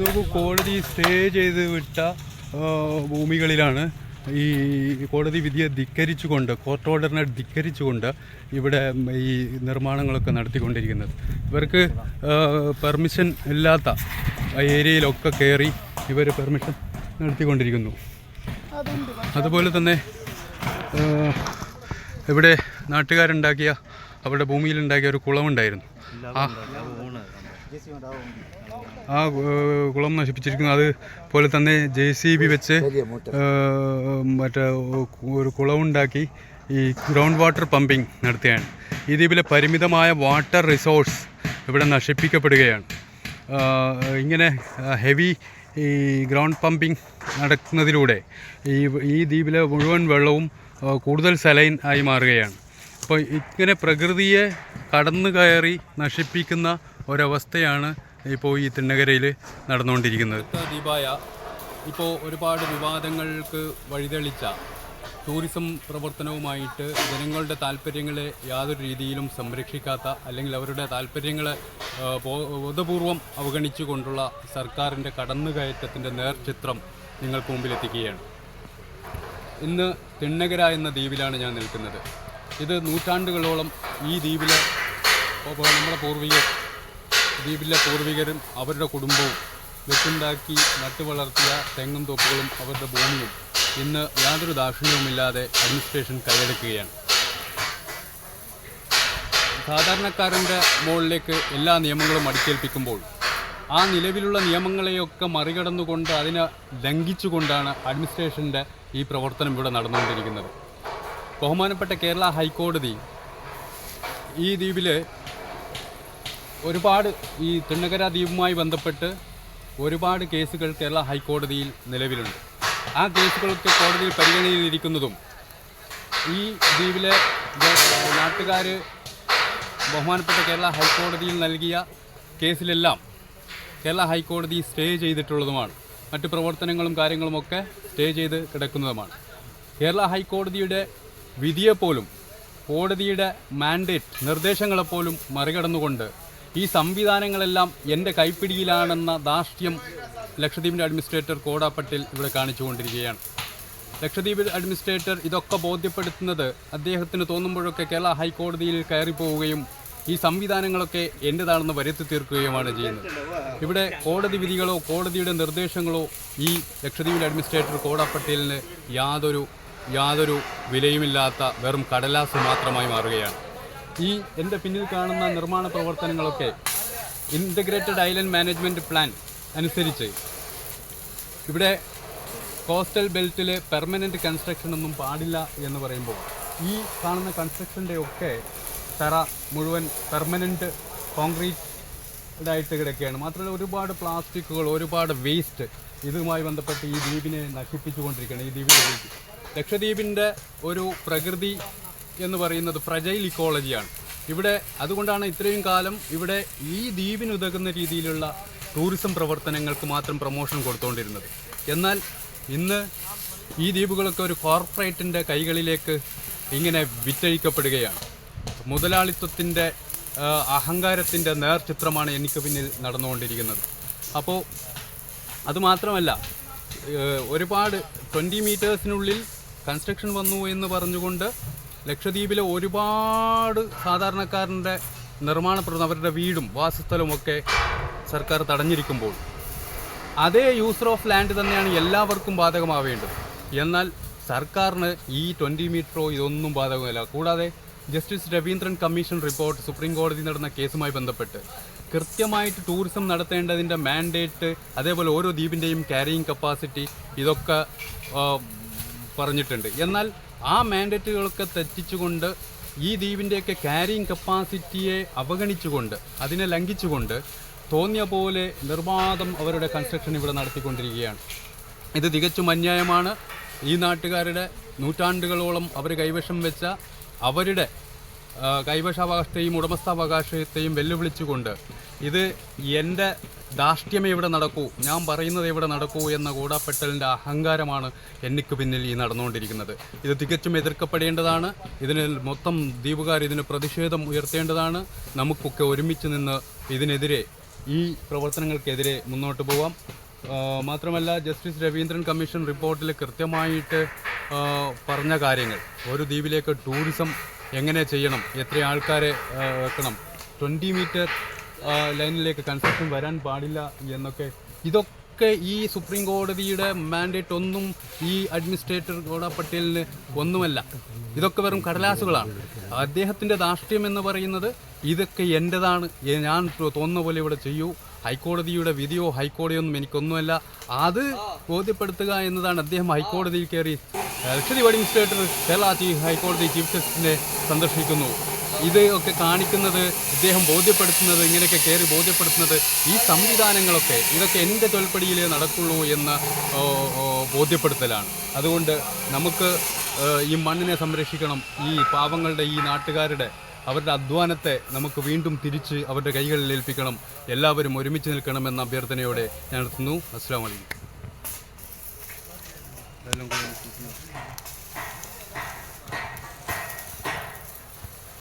നോക്കൂ കോടതി സ്റ്റേ ചെയ്ത് വിട്ട ഭൂമികളിലാണ് ഈ കോടതി വിധിയെ ധിക്കരിച്ചുകൊണ്ട് കോർട്ട് ഓർഡറിനെ ധിക്കരിച്ചുകൊണ്ട് ഇവിടെ ഈ നിർമ്മാണങ്ങളൊക്കെ നടത്തിക്കൊണ്ടിരിക്കുന്നത്. ഇവർക്ക് പെർമിഷൻ ഇല്ലാത്ത ഏരിയയിലൊക്കെ കയറി ഇവർ പെർമിഷൻ നടത്തിക്കൊണ്ടിരിക്കുന്നു. അതുപോലെ തന്നെ ഇവിടെ നാട്ടുകാരുണ്ടാക്കിയ അവരുടെ ഭൂമിയിലുണ്ടാക്കിയ ഒരു കുളമുണ്ടായിരുന്നു. ആ ആ കുളം നശിപ്പിച്ചിരിക്കുന്നത് അതുപോലെ തന്നെ ജെ സി ബി വെച്ച് മറ്റേ ഒരു കുളമുണ്ടാക്കി ഈ ഗ്രൗണ്ട് വാട്ടർ പമ്പിങ് നടത്തുകയാണ് ഈ ദ്വീപിലെ പരിമിതമായ വാട്ടർ റിസോഴ്സ് ഇവിടെ നശിപ്പിക്കപ്പെടുകയാണ്. ഇങ്ങനെ ഹെവി ഈ ഗ്രൗണ്ട് പമ്പിങ് നടക്കുന്നതിലൂടെ ഈ ഈ ദ്വീപിലെ മുഴുവൻ വെള്ളവും കൂടുതൽ സലൈൻ ആയി മാറുകയാണ്. അപ്പോൾ ഇങ്ങനെ പ്രകൃതിയെ കടന്നു കയറി നശിപ്പിക്കുന്ന ഒരവസ്ഥയാണ് ഇപ്പോൾ ഈ തിണ്ണകരയിൽ നടന്നുകൊണ്ടിരിക്കുന്നത്. ദീപായ ഇപ്പോൾ ഒരുപാട് വിവാദങ്ങൾക്ക് വഴിതെളിച്ച ടൂറിസം പ്രവർത്തനവുമായിട്ട് ജനങ്ങളുടെ താല്പര്യങ്ങളെ യാതൊരു രീതിയിലും സംരക്ഷിക്കാത്ത അല്ലെങ്കിൽ അവരുടെ താല്പര്യങ്ങളെ ബോധപൂർവം അവഗണിച്ചുകൊണ്ടുള്ള സർക്കാരിന്റെ കടന്നുകയറ്റത്തിന്റെ നേർചിത്രം നിങ്ങൾക്ക് മുമ്പിലെത്തിക്കുകയാണ്. ഇന്ന് തിണ്ണകര എന്ന ദ്വീപിലാണ് ഞാൻ നിൽക്കുന്നത്. ഇത് നൂറ്റാണ്ടുകളോളം ഈ ദ്വീപിലെ നമ്മുടെ പൂർവികർ ദ്വീപിലെ പൂർവികരും അവരുടെ കുടുംബവും വെച്ചുണ്ടാക്കി നട്ടു വളർത്തിയ തെങ്ങും തോപ്പുകളും അവരുടെ ഭൂമിയും. ഇന്ന് യാതൊരു ദാക്ഷിണ്യവുമില്ലാതെ അഡ്മിനിസ്ട്രേഷൻ കൈയടക്കുകയാണ്. സാധാരണക്കാരന്റെ മുകളിലേക്ക് എല്ലാ നിയമങ്ങളും അടിച്ചേൽപ്പിക്കുമ്പോൾ ആ നിലവിലുള്ള നിയമങ്ങളെയൊക്കെ മറികടന്നുകൊണ്ട് അതിനെ ലംഘിച്ചുകൊണ്ടാണ് അഡ്മിനിസ്ട്രേഷന്റെ ഈ പ്രവർത്തനം ഇവിടെ നടന്നുകൊണ്ടിരിക്കുന്നത്. ബഹുമാനപ്പെട്ട കേരള ഹൈക്കോടതി ഈ ദ്വീപിൽ ഒരുപാട് ഈ തിണ്ണകര ദ്വീപുമായി ബന്ധപ്പെട്ട് ഒരുപാട് കേസുകൾ കേരള ഹൈക്കോടതിയിൽ നിലവിലുണ്ട്. ആ കേസുകളൊക്കെ കോടതിയിൽ പരിഗണനയിലിരിക്കുന്നതും ഈ ദ്വീപിലെ നാട്ടുകാർ ബഹുമാനപ്പെട്ട കേരള ഹൈക്കോടതിയിൽ നൽകിയ കേസിലെല്ലാം കേരള ഹൈക്കോടതി സ്റ്റേ ചെയ്തിട്ടുള്ളതുമാണ്. മറ്റ് പ്രവർത്തനങ്ങളും കാര്യങ്ങളുമൊക്കെ സ്റ്റേ ചെയ്ത് കിടക്കുന്നതുമാണ്. കേരള ഹൈക്കോടതിയുടെ വിധിയെപ്പോലും കോടതിയുടെ മാൻഡേറ്റ് നിർദ്ദേശങ്ങളെപ്പോലും മറികടന്നുകൊണ്ട് ഈ സംവിധാനങ്ങളെല്ലാം എന്റെ കൈപ്പിടിയിലാണെന്ന ദാർഷ്ട്യം ലക്ഷദ്വീപിന്റെ അഡ്മിനിസ്ട്രേറ്റർ കോട പട്ടേൽ ഇവിടെ കാണിച്ചുകൊണ്ടിരിക്കുകയാണ്. ലക്ഷദ്വീപ് അഡ്മിനിസ്ട്രേറ്റർ ഇതൊക്കെ ബോധ്യപ്പെടുത്തുന്നത് അദ്ദേഹത്തിന് തോന്നുമ്പോഴൊക്കെ കേരള ഹൈക്കോടതിയിൽ കയറിപ്പോവുകയും ഈ സംവിധാനങ്ങളൊക്കെ എന്റെതാണെന്ന് വരുത്തി തീർക്കുകയുമാണ് ചെയ്യുന്നത്. ഇവിടെ കോടതി വിധികളോ കോടതിയുടെ നിർദ്ദേശങ്ങളോ ഈ ലക്ഷദ്വീപിന്റെ അഡ്മിനിസ്ട്രേറ്റർ കോട പട്ടേലിന് യാതൊരു യാതൊരു വിലയുമില്ലാത്ത വെറും കടലാസ് മാത്രമായി മാറുകയാണ്. ഈ എന്റെ പിന്നിൽ കാണുന്ന നിർമ്മാണ പ്രവർത്തനങ്ങളൊക്കെ ഇന്റഗ്രേറ്റഡ് ഐലൻഡ് മാനേജ്മെന്റ് പ്ലാൻ അനുസരിച്ച് ഇവിടെ കോസ്റ്റൽ ബെൽറ്റിൽ പെർമനന്റ് കൺസ്ട്രക്ഷൻ ഒന്നും പാടില്ല എന്ന് പറയുമ്പോൾ ഈ കാണുന്ന കൺസ്ട്രക്ഷന്റെ ഒക്കെ തറ മുഴുവൻ പെർമനന്റ് കോൺക്രീറ്റ് ആയിട്ട് കിടക്കുകയാണ്. മാത്രമല്ല ഒരുപാട് പ്ലാസ്റ്റിക്കുകൾ ഒരുപാട് വേസ്റ്റ് ഇതുമായി ബന്ധപ്പെട്ട് ഈ ദ്വീപിനെ നശിപ്പിച്ചുകൊണ്ടിരിക്കുകയാണ് ഈ ദ്വീപിനെ ലക്ഷദ്വീപിന്റെ ഒരു പ്രകൃതി എന്ന് പറയുന്നത് ഫ്രജൈൽ ഇക്കോളജിയാണ് ഇവിടെ അതുകൊണ്ടാണ് ഇത്രയും കാലം ഇവിടെ ഈ ദ്വീപിന് ഉതകുന്ന രീതിയിലുള്ള ടൂറിസം പ്രവർത്തനങ്ങൾക്ക് മാത്രം പ്രൊമോഷൻ കൊടുത്തുകൊണ്ടിരുന്നത് എന്നാൽ ഇന്ന് ഈ ദ്വീപുകളൊക്കെ ഒരു കോർപ്പറേറ്റിന്റെ കൈകളിലേക്ക് ഇങ്ങനെ വിറ്റഴിക്കപ്പെടുകയാണ്. മുതലാളിത്വത്തിന്റെ അഹങ്കാരത്തിന്റെ നേർചിത്രമാണ് എനിക്ക് പിന്നിൽ നടന്നുകൊണ്ടിരിക്കുന്നത്. അപ്പോൾ അതുമാത്രമല്ല ഒരുപാട് ട്വന്റി മീറ്റേഴ്സിനുള്ളിൽ കൺസ്ട്രക്ഷൻ വന്നു എന്ന് പറഞ്ഞുകൊണ്ട് ലക്ഷദ്വീപിലെ ഒരുപാട് സാധാരണക്കാരന്റെ നിർമ്മാണപ്പെടുന്ന അവരുടെ വീടും വാസസ്ഥലമൊക്കെ സർക്കാർ തടഞ്ഞിരിക്കുമ്പോൾ അതേ യൂസർ ഓഫ് ലാൻഡ് തന്നെയാണ് എല്ലാവർക്കും ബാധകമാവേണ്ടത്. എന്നാൽ സർക്കാരിന് ഈ ട്വന്റി മീറ്ററോ ഇതൊന്നും ബാധകമല്ല. കൂടാതെ justice Raveendran commission report supreme കോടതി നടന്ന കേസുമായി ബന്ധപ്പെട്ട് കൃത്യമായിട്ട് ടൂറിസം നടത്തേണ്ടതിന്റെ മാൻഡേറ്റ് അതേപോലെ ഓരോ ദ്വീപിന്റെയും ക്യാരിയിങ് കപ്പാസിറ്റി ഇതൊക്കെ പറഞ്ഞിട്ടുണ്ട്. എന്നാൽ ആ മാൻഡേറ്റുകളൊക്കെ തെറ്റിച്ചുകൊണ്ട് ഈ ദ്വീപിന്റെയൊക്കെ ക്യാരിയിങ് കപ്പാസിറ്റിയെ അവഗണിച്ചുകൊണ്ട് അതിനെ ലംഘിച്ചുകൊണ്ട് തോന്നിയ പോലെ നിർബാധം അവരുടെ കൺസ്ട്രക്ഷൻ ഇവിടെ നടത്തിക്കൊണ്ടിരിക്കുകയാണ്. ഇത് തികച്ചും അന്യായമാണ്. ഈ നാട്ടുകാരുടെ നൂറ്റാണ്ടുകളോളം അവർ കൈവശം വെച്ച അവരുടെ കൈവശാവകാശത്തെയും ഉടമസ്ഥാവകാശത്തെയും വെല്ലുവിളിച്ചുകൊണ്ട് ഇത് എന്റെ ധാർഷ്ട്യമേ ഇവിടെ നടക്കൂ. ഞാൻ പറയുന്നത് ഇവിടെ നടക്കൂ എന്ന കൂടാപ്പെട്ടലിന്റെ അഹങ്കാരമാണ് എനിക്ക് പിന്നിൽ ഈ നടന്നുകൊണ്ടിരിക്കുന്നത്. ഇത് തികച്ചും എതിർക്കപ്പെടേണ്ടതാണ്. ഇതിന് മൊത്തം ദ്വീപുകാർ ഇതിന് പ്രതിഷേധം ഉയർത്തേണ്ടതാണ്. നമുക്കൊക്കെ ഒരുമിച്ച് നിന്ന് ഇതിനെതിരെ ഈ പ്രവർത്തനങ്ങൾക്കെതിരെ മുന്നോട്ട് പോവാം. മാത്രമല്ല ജസ്റ്റിസ് രവീന്ദ്രൻ കമ്മീഷൻ റിപ്പോർട്ടിൽ കൃത്യമായിട്ട് പറഞ്ഞ കാര്യങ്ങൾ. ഒരു ദ്വീപിലേക്ക് ടൂറിസം എങ്ങനെ ചെയ്യണം? എത്ര ആൾക്കാരെ വെക്കണം? ട്വന്റി മീറ്റർ ലൈനിലേക്ക് കൺസ്ട്രക്ഷൻ വരാൻ പാടില്ല എന്നൊക്കെ. ഇതൊക്കെ ഈ സുപ്രീം കോടതിയുടെ മാൻഡേറ്റ് ഒന്നും ഈ അഡ്മിനിസ്ട്രേറ്റർ ഗോഡ പട്ടേലിന് ഒന്നുമല്ല. ഇതൊക്കെ വെറും കടലാസുകളാണ്. അദ്ദേഹത്തിന്റെ ധാർഷ്ട്യം എന്ന് പറയുന്നത് ഇതൊക്കെ എന്റെതാണ്. ഞാൻ തോന്നുന്ന പോലെ ഇവിടെ ചെയ്യൂ. ഹൈക്കോടതിയുടെ വിധിയോ ഹൈക്കോടതിയോ ഒന്നും എനിക്കൊന്നുമല്ല. അത് ബോധ്യപ്പെടുത്തുക എന്നതാണ് അദ്ദേഹം ഹൈക്കോടതിയിൽ കയറി. ലക്ഷദ്വീപ് അഡ്മിനിസ്ട്രേറ്റർ കേരള ചീഫ് ഹൈക്കോടതി ചീഫ് ജസ്റ്റിസിനെ സന്ദർശിക്കുന്നു. ഇത് ഒക്കെ കാണിക്കുന്നത് ഇദ്ദേഹം ബോധ്യപ്പെടുത്തുന്നത് ഇങ്ങനെയൊക്കെ കയറി ബോധ്യപ്പെടുത്തുന്നത് ഈ സംവിധാനങ്ങളൊക്കെ ഇതൊക്കെ എന്റെ തൊൽപ്പടിയിലേ നടക്കുള്ളൂ എന്ന ബോധ്യപ്പെടുത്തലാണ്. അതുകൊണ്ട് നമുക്ക് ഈ മണ്ണിനെ സംരക്ഷിക്കണം ഈ പാവങ്ങളുടെ ഈ നാട്ടുകാരുടെ അവരുടെ അധ്വാനത്തെ നമുക്ക് വീണ്ടും തിരിച്ച് അവരുടെ കൈകളിൽ ഏൽപ്പിക്കണം. എല്ലാവരും ഒരുമിച്ച് നിൽക്കണം എന്ന അഭ്യർത്ഥനയോടെ ഞാൻ നിർത്തുന്നു. അസ്സാം വലൈക്കും